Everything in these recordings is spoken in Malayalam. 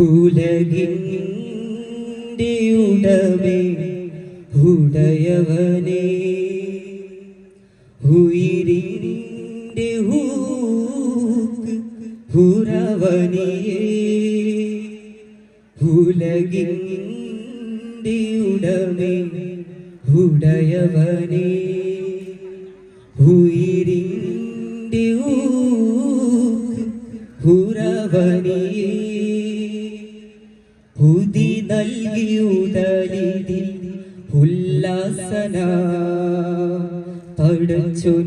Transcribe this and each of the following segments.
ഉലകിന്റെ ഉടമേ ഉടയവനേ. ഉയിരിന്റെ ഹൂക്ക് ഹുരവനിയേ ഉലകിന്റെ ഉടമേ ഉടയവനേ. ഉയിരിന്റെ ഹൂക്ക് ഹുരവനിയേ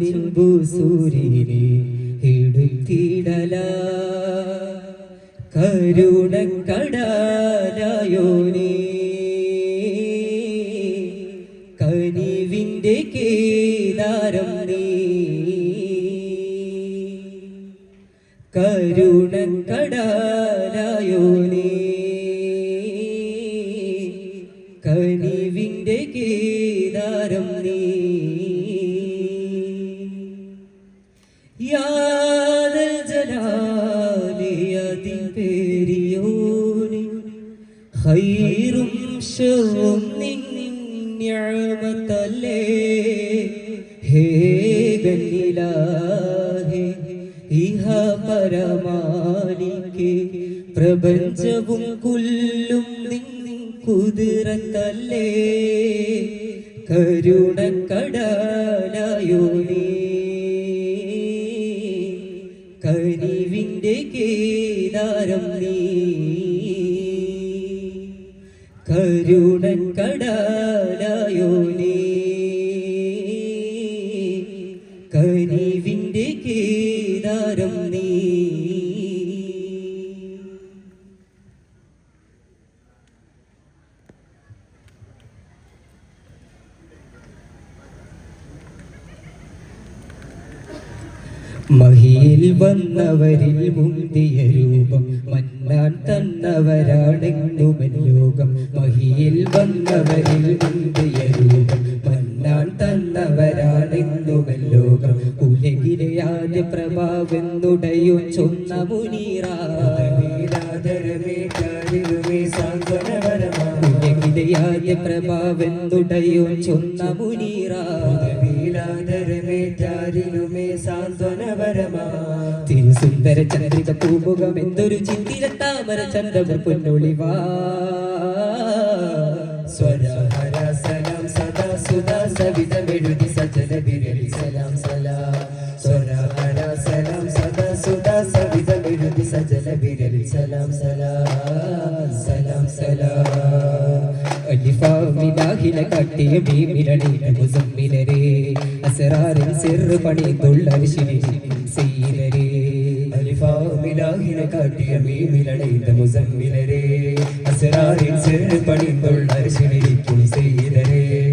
നിൻപു സൂര്യനെ എടുത്തിടല കരുണക്കടലായോനേ കനിവിന്റെ കേദാരം നീ. കരുണക്കടലായോനേ ഹൈറും ഷറും നിന്യമത്തല്ലേ ഹേ ഗന്നിലാഹേ ഇഹ പരമാലിക്ക് പ്രപഞ്ചവും കുല്ലും നിൻ കുതിരത്തല്ലേ കരുണക്കടലായോനേ കനിവിന്റെ കേദാരം നീ. കരുണക്കടലായോനേ. മഹിയിൽ വന്നവരിൽ മുന്തിയ രൂപം മന്നാൻ തന്നവരാണെന്നുമൻ ലോകം മഹിയിൽ വന്നവരിൽ മുന്തിയ രൂപം മന്നാൻ തന്നവരാണെന്നുമൻ ലോകം ഉലകിലെ ആദ്യ പ്രഭാവെന്നുടയോ ചൊന്ന മുനീറാദരമേ പ്രഭാവെന്നുടയോ ചൊന്ന മുനീറാ. തിരുസുന്ദര ചന്ദ്രിക പൂമുഖം എന്തൊരു ചിന്തിര താമര ചന്ദ്രമ പൊന്നൊളിവാ. സ്വരഹര സലാം സദാ സുദാ സവിതമെഴുതി സജന വിരളി സലാം സലാ. സ്വരഹര സലാം സദാ സുദാ സവിതമെഴുതി സജന വിരളി സലാം സലാം. അലിഫാമിലാഹില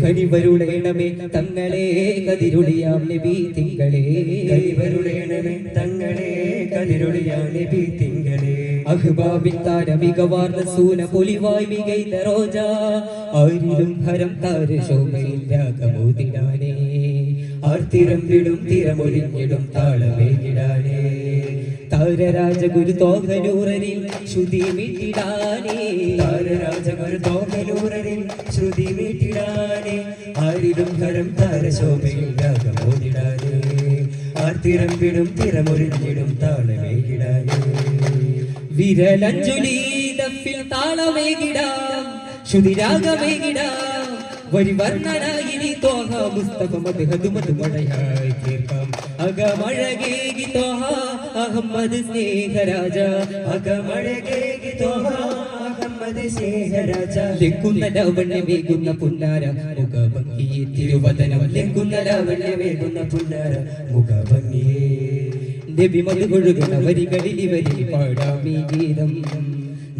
കനിവരുളേണമേ തങ്ങളെ കതിരുളിയാം നബി തിങ്കളെ കനിവരുളേണമേ തങ്ങളെ കതിരുളിയാം നബി തിങ്കളെ അഹ്ബാബിത്താര മികവാർന്ന സൂന പൊലിവായ് മികൈത റോജ. ആരിലും ഹരം താര ശോഭയില്ലാകമോതിടാനേ ആർത്തിരം വിടും തിരമൊഴിഞ്ഞിടും താളമേകിടാനേ താരരാജഗുരു തോകലൂരനിൽ ശ്രുതി മീട്ടിടാനേ താരരാജഗുരു മീട്ടിടാനേ ആരിലും ഹരം താര താളമേകിടാനേ വിരലഞ്ജുലി ദഫിൽ താളമേകിടാം ശ്രുതിരാഗമേകിടാം. വരി വർണനായിനി തോഹ മുസ്തഫ മദ്ഹദ് മധുമഴയായി തീർക്കാം. അകമഴകേകി തോഹ അഹമ്മദ് സ്നേഹരാജ. അകമഴകേകി തോഹ ലംഘുന്ന ലവണ്യമേകുന്ന പുന്നാര മുഖഭംഗിയെ തിരുവതനം ലംഘുന്ന ലാവണ്യമേകുന്ന പുന്നാര മുഖഭംഗിയേ നബി ഒഴുകണ വരികളിൽ ഇവരിൽ ഈ ഗീതം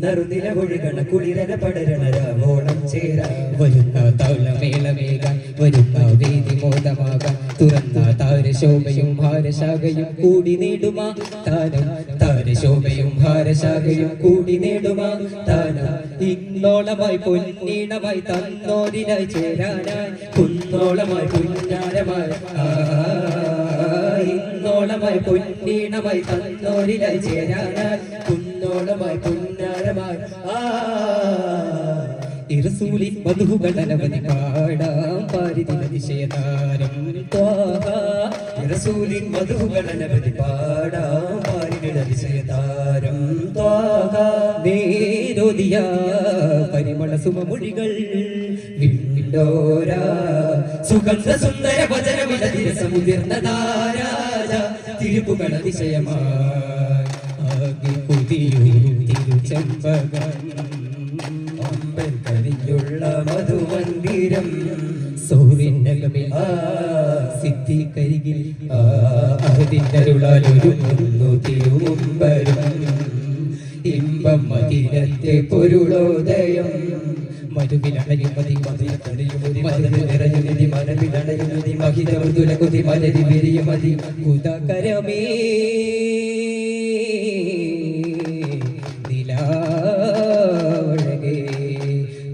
നറുനില ഒഴുകണ കുളിരന പടരണ രാവോണം ചേരാ വരുന്ന താളമേളമേക വരുന്ന വേദി മോദമാകാൻ തുറന്ന താരശോഭയും ഭാരശാഖയും കൂടി നേടുമാ താരം താരശോഭയും ഭാരശാഖയും കൂടി നേടുമാ താരം ഇന്നോളമായി പൊന്നീണമായി തന്നോരിനായി ചേരാനായി കുന്നോളമായി പുന്നാരമായി ഇന്നോളമായി പൊന്നീണമായി തന്നോരിലായി ചേരാനായി. കുന്നോളമായി പുന്നാരമായി. റസൂലിൻ മധുകൾ അനവധി പാടാം. പാരിതിന വിഷയതാരം ഇറസൂലി അനവധി പാടാം. പാരിതിന വിഷയതാരം നേരോദിയ പരിമള സുമമൊഴികൾ വിണ്ടോര. സുഗന്ധ സുന്ദര വചനമിടതിര സമുതിർന്നതാരാജ തിരുപ്പുകൾ അതിശയമായി. ആകെ കുതിയൂരും തിരുച്ചെമ്പകം അമ്പൽ മധുമന്ദിരം. സൂര്യനകമിൽ സിദ്ധി സിദ്ധിക്കരികിൽ. ആ അഹദിനരുളാലൊരുങ്ങുന്നു തിരുമുമ്പരും ഇമ്പം മതിരത്തെ പൊരുളോദയം. മരുവിലണയുമതി മതിലണയുമതി മധുര നിറയുമതി മനവിലണയുമതി മഹിത മൃദുല കൊതി മലരി വിരിയുമതി നിലാവഴകേ.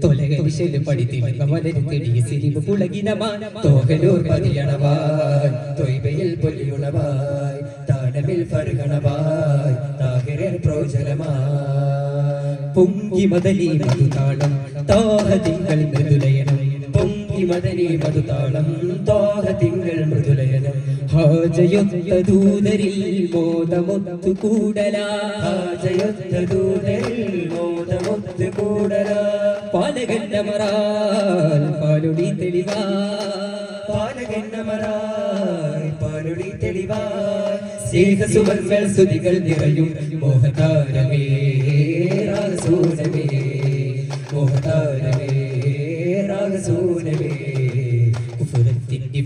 തൊലകരിശൽ പടിത്തിളങ്ങ മലരി തെടിയ സിരിവ് പുളകിനമാൻ തോകലൂർ പതിയണവാൻ തൊയ്ബയിൽ പൊലിയുണവായി താടമിൽ ഫർഗണവായി താഹിരൻ പ്രോജലമായി പൊങ്കി മതലി മധുതാളം താഹതിങ്കൾ മൃദുലയനം. പൊങ്കി മദനി മധുതാളം തോഹ തിങ്കൾ മൃദുലയനം. ഹാജയൊത്ത ദൂതരിൽ മോദമൊത്തു കൂടലാ. ഹാജയൊത്ത ദൂതരിൽ മോദമൊത്ത് കൂടലാ. പാലകണ്ടമറാൽ പാലുടി തെളിവാ. പാലകന്നമരായി പാലുടി തെളിവാ. സ്നേഹസുമങ്ങൾ സ്തുതികൾ നിറയും. മോഹതാരമേ രാഗസൂനമേ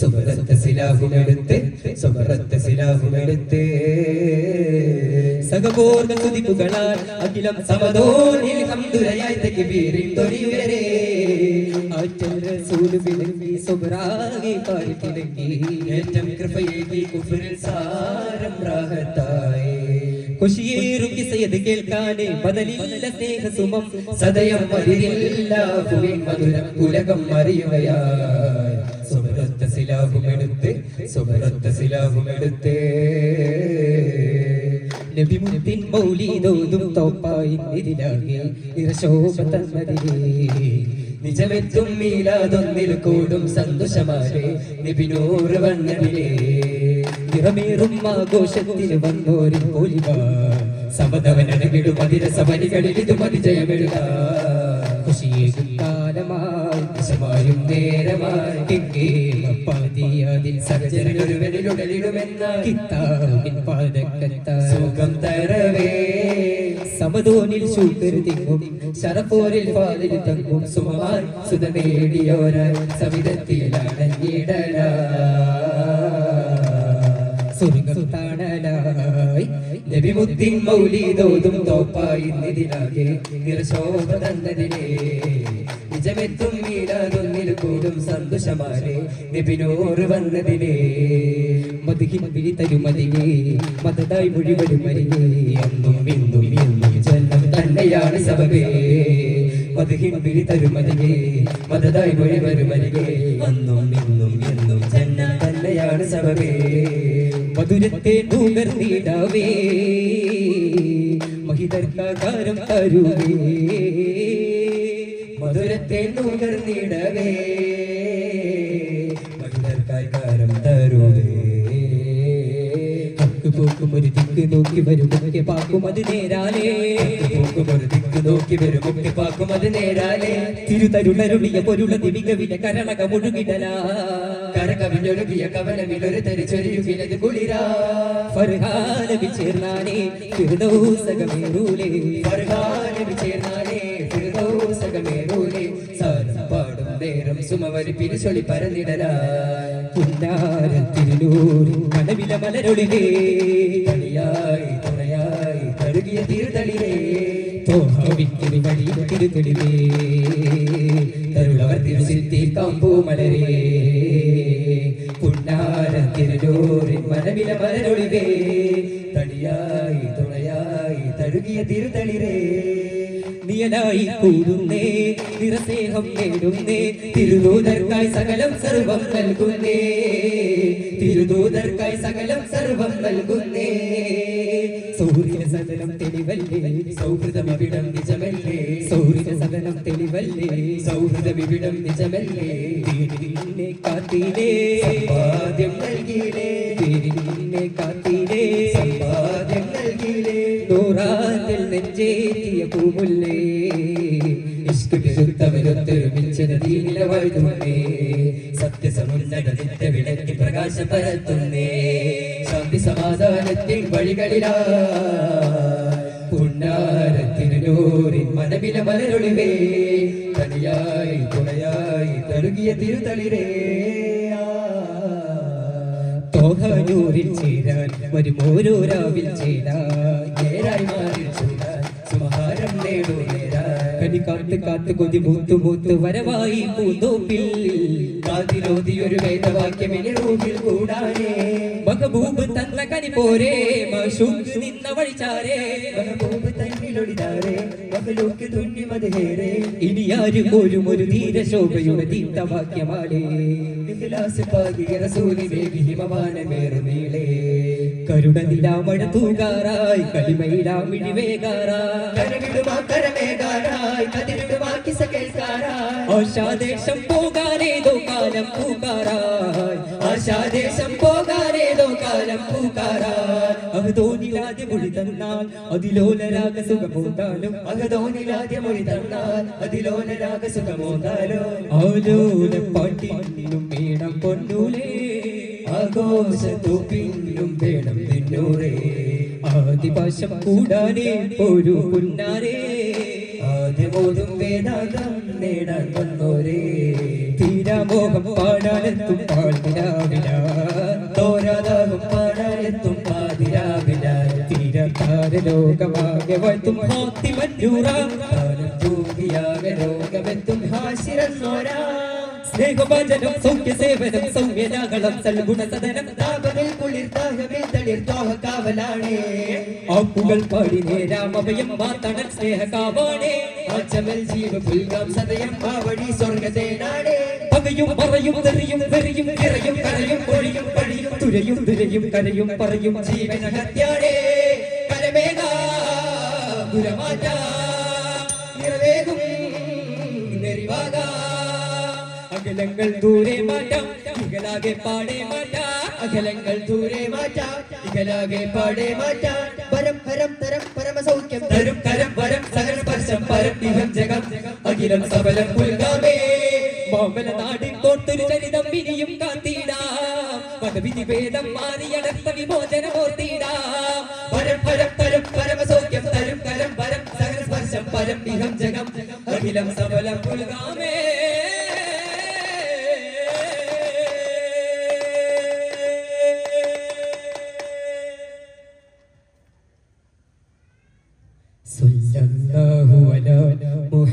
സുബറത്ത സിലാഹുമെടുത്ത് സുബറത്ത സിലാഹുമെടുത്ത് സഹബോർഗ തുതിപ്പുകളാൽ അഖിലം സമതോനിൽ ഹംദുരയായി തക്ബീറിൻ തൊലിയുയരേ ആറ്റൽ റസൂൽ വിളങ്ങി സുബ്രാഗി പാരി തിളങ്ങി ഏറ്റം കൃപയേകി കുഫറിൽ സാരം റാഹത്തായി കൊശിയേറും കിസയത് കേൾക്കാനേ ബദലില്ല സ്നേഹ സുമം. സദയം മധുരം ഉലകം അറിയുകയായി. സുബറത്ത സിലാഹുമെടുത്ത് സുബറത്ത സിലാഹുമെടുത്ത് നബിമുത്തിൻ മൗലീദോതും തോപ്പായി നിതിലാകെ നിറശോഭ തന്മതിരേ നിജമെത്തും മീലാതൊന്നിൽ കൂടും സന്തോഷമാരെ നബിനൂറ് വണ്ണവിലേ നിറമേറും ആഘോഷത്തിൽ വന്നോരും പോലിവ. സമതവനടകിടും മതിരസവനികളിൽ ഇത് മതിജയമെഴുതാ ഖുഷിയേകും മൗലീദോതും തോപ്പായി നിതിലാകെ നിറശോഭ തന്നതിനെ. നിജമെത്തും മീലാതൊന്നിൽ കൂടും സന്തോഷമാരെ നബിനോറ് വന്നതിനെ മധുഹിൻ വിഴി തരുമതികേ മതതായി മുഴുവനും മരികേ എന്നും ഇന്നും എന്നും ജന്മം തന്നെയാണ് സബബേ. മധുഹിൻ വിളി തരുമതികേ മതതായി മൊഴി വരുമരികേ അന്നും ഇന്നും എന്നും ജന്മം തന്നെയാണ് സബബേ. മധുരത്തെ നുകർന്നിടവേ മഹിതർക്കാകാരം തരുവേ. മധുരത്തെ നുകർന്നിടവേ മഹിതർക്കായി കാരം തരുവേ. പോക്കും ഒരു ദിക്ക് നോക്കി വരും ഒക്കെ പാക്കും അത് നേരാലേ. ഒരു ദിക്ക് നോക്കി വരും ഒക്കെ പാക്കും അത് നേരാലേ. തിരുതരുളരുളിയ പൊരുള ദിവികവിന കരണക മുഴുകിടലാ കരകവിഞ്ഞൊഴുകിയ കവലമിലൊരു തരിച്ചൊരിയുകിലത് കുളിരാ. ഫർഹാനവി ചേർന്നാലേ ഫിർദൗസകമേറൂലേ ഫർഹാനവി ചേർന്നാലേ നേരം സുമവരി പിരിച്ചൊളി പരന്നിടലാ കടവില മലരൊളികേ. തളിയായി തുറയായി തഴുകിയ തീർത്തളിരേ തോഹവിത്തിരി വഴി തിരുതെളിവേ മലരേ പുന്നാര തിരുനൂറിൻ മനവില മലരൊളികേ. തടിയായി തുണയായി തഴുകിയ തിരുതളിരേ നിയലായി കൂടുന്നേ നിറസ്നേഹം നേടുന്നേ തിരുദൂതർക്കായി സകലം സർവം നൽകുന്നേ തിരുദൂതർക്കായി സകലം സർവം നൽകുന്നേ. സൗഹൃദ സദനം തെളിവല്ലേ? സൗഹൃദമിവിടം നിജമല്ലേ? സൗഹൃദ സദനം തെളിവല്ലേ? സൗഹൃദമിവിടം നിജമല്ലേ? നിന്നെ കാത്തിലേ സമ്പാദ്യം നൽകിയിലേ. നിന്നെ കാത്തിലേ സമ്പാദ്യം നൽകിയിലേ. നൂറാത്തിൽ നെഞ്ചേറ്റിയ പൂമുല്ലേ വിളക്കി പ്രകാശ പരത്തുന്നേ ശാന്തി സമാധാനത്തിൻ വഴികളിലാ മനവില മലരൊളിവേ. തനിയായി തുണയായി തഴുകിയ തിരുതളിരേ. തോഹനൂരിൽ ചേരാൻ ഒരു മോരൂരാവിൽ ചേരാ. നേരായി മാറി കാത്ത് കാത്ത് കൊതി മൂത്ത് മൂത്ത് വരവായി പൂന്തോപ്പിൽ. കാതിലോതിയൊരു വേദവാക്യം എന്റെ റൂഹിൽ കൂടാനേ. മഹബൂബ് തന്ന കനി പോരേ മഷൂക്ക് നിന്ന വഴിച്ചാരേ. മഹബൂബ് തന്നിലൊളിതാരേ മഹലൂക്ക് തുന്നി മതേരേ ഇനി ആരും പോലും ഒരു ധീരശോഭയുടെ ദീപ്തവാക്യമാലേ. കരുണ നിലാമഴ തൂകാറായി കിസ കേൾക്കാരായി ആശാദേശം പോകാനേതോ കാലം പൂക്കാറായി. ആശാദേശം പോകാനേതോ കാലം പൂക്കാരായി അത് മൊഴി തന്നാൽ അതിലോലരാഗ സുഖമോതാലും അകതോനിലാദ്യ മൊഴി തന്നാൽ അതിലോലരാഗ സുഖമോന്നാലോ ആലോല പാട്ടിനും വേണം പൊന്നൂലേ. ആഘോഷത്തൂപ്പിന്നും വേണം പിന്നൂറേ ആദിഭാഷം കൂടാനേ ഒരു പുന്നാരേ. ആദ്യമോതും വേദാന്തം നേടാൻ വന്നോരേ. തീരാമോഹം പാടാനെത്തും പാൽവിരാവില തോരാതാകും പാടാനെത്തും പാതിരാവിലായി തീരത്താര ലോകമാകെ വാഴ്ത്തും ഹാത്തി മഞ്ഞൂറാം താനം തൂകിയാകെ രോഗമെത്തും ഹാശിരന്നോരാ സ്നേഹവാചനം സൗഖ്യ സേവനം സൗമ്യനാകളം സൽഗുണ സദനം താപമിൽ കുളിർ ദാഹമിൽ തളിർ തോഹ കാവലാണേ ആക്കുകൾ പാടി നേരാമഭയം മാത്തണൻ സ്നേഹ കാവാണേ ആച്ചമൽ ജീവ പുൽകാം സദയം ആ വഴി സ്വർഗതേനാടേ പകയും പറയും തെറിയും വെറിയും ഇറയും കരയും പഴിയും തുരയും തുരയും കരയും പറയും അഖിലങ്ങൾ ദൂരെ മാറ്റാം ഇകലാകെ പാടെ മാറ്റാം. അകലങ്ങൾ ദൂരെ മാറ്റാം ഇകലാകെ പാടെ മാറ്റാം. പരം പരം തരം പരമസൗഖ്യം തരും കരം വരം സകല സ്പർശം പരം നിഹം ജഗം. അഖിലം സബലം പുൽകാമേ. മാമല നാടിൻ ഭേദം മാറിയടത്ത വിമോചനം ഓർത്തിടാം. പരം തരം കരം സ്പർശം പരം ഇഹം ജഗം